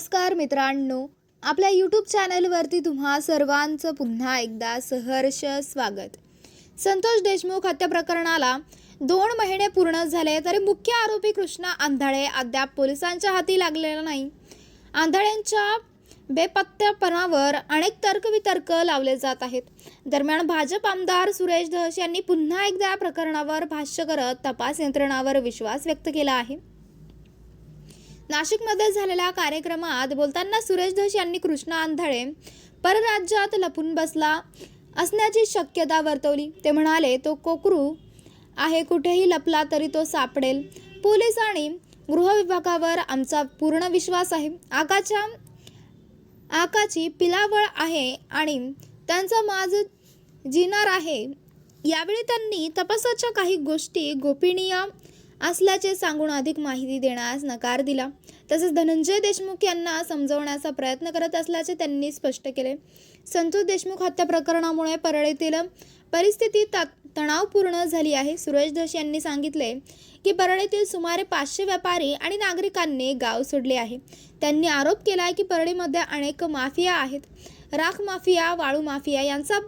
नमस्कार मित्रांनो. आपल्या यूट्यूब चॅनलवरती तुम्हा सर्वांचं पुन्हा एकदा सहर्ष स्वागत. संतोष देशमुख हत्या प्रकरणाला दोन महिने पूर्ण झाले तरी मुख्य आरोपी कृष्णा आंधळे अद्याप पोलिसांच्या हाती लागलेला नाही. आंधळ्यांच्या बेपत्त्यापणावर अनेक तर्कवितर्क लावले जात आहेत. दरम्यान भाजप आमदार सुरेश धस यांनी पुन्हा एकदा या प्रकरणावर भाष्य करत तपास यंत्रणावर विश्वास व्यक्त केला आहे. नाशिकमध्ये झालेल्या कार्यक्रमात बोलताना सुरेश धस यांनी कृष्णा आंधळे परराज्यात लपून बसला असण्याची शक्यता वर्तवली. ते म्हणाले तो कोकरू आहे कुठेही लपला तरी तो सापडेल. पोलीस आणि गृहविभागावर आमचा पूर्ण विश्वास आहे. आकाच्या आकाची पिलावळ आहे आणि त्यांचा माज जिनार आहे. यावेळी त्यांनी तपासाच्या काही गोष्टी गोपनीय असल्याचे सांगून अधिक माहिती देण्यास नकार दिला. तसेच धनंजय देशमुख यांना समजवण्याचा प्रयत्न करत असल्याचे त्यांनी स्पष्ट केले. संतोष देशमुख हत्या प्रकरणामुळे परळीतील परिस्थिती ता तणावपूर्ण झाली आहे. सुरेश धस यांनी सांगितले की परळीतील सुमारे पाचशे व्यापारी आणि नागरिकांनी गाव सोडले आहे. त्यांनी आरोप केला आहे की परळीमध्ये अनेक माफिया आहेत. राख माफिया वाळू माफिया यांचा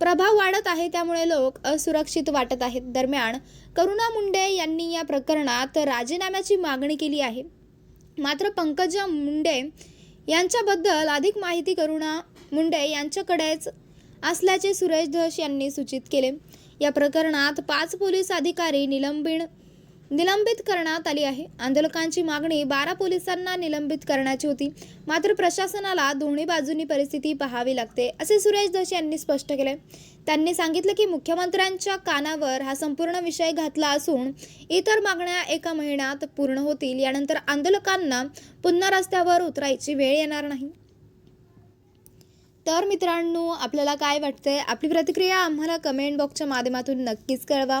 प्रभाव वाढत आहे त्यामुळे लोक असुरक्षित वाटत आहेत. दरम्यान करुणा मुंडे यांनी या प्रकरणात राजीनाम्याची मागणी केली आहे. मात्र पंकजा मुंडे यांच्याबद्दल अधिक माहिती करुणा मुंडे यांच्याकडेच असल्याचे सुरेश धस यांनी सूचित केले. या प्रकरणात पाच पोलीस अधिकारी निलंबित निलंबित करण्यात आली आहे. आंदोलकांची मागणी बारा पोलिसांना निलंबित करण्याची होती. मात्र प्रशासनाला दोन्ही बाजूंनी परिस्थिती पाहावी लागते असे सुरेश धस यांनी स्पष्ट केले त्यांनी सांगितलं की मुख्यमंत्र्यांच्या कानावर हा संपूर्ण विषय घातला असून इतर मागण्या एका महिन्यात पूर्ण होतील. यानंतर आंदोलकांना पुन्हा रस्त्यावर उतरायची वेळ येणार नाही. तर मित्रांनो आपल्याला काय वाटतंय? आपली प्रतिक्रिया आम्हाला कमेंट बॉक्सच्या माध्यमातून नक्कीच कळवा.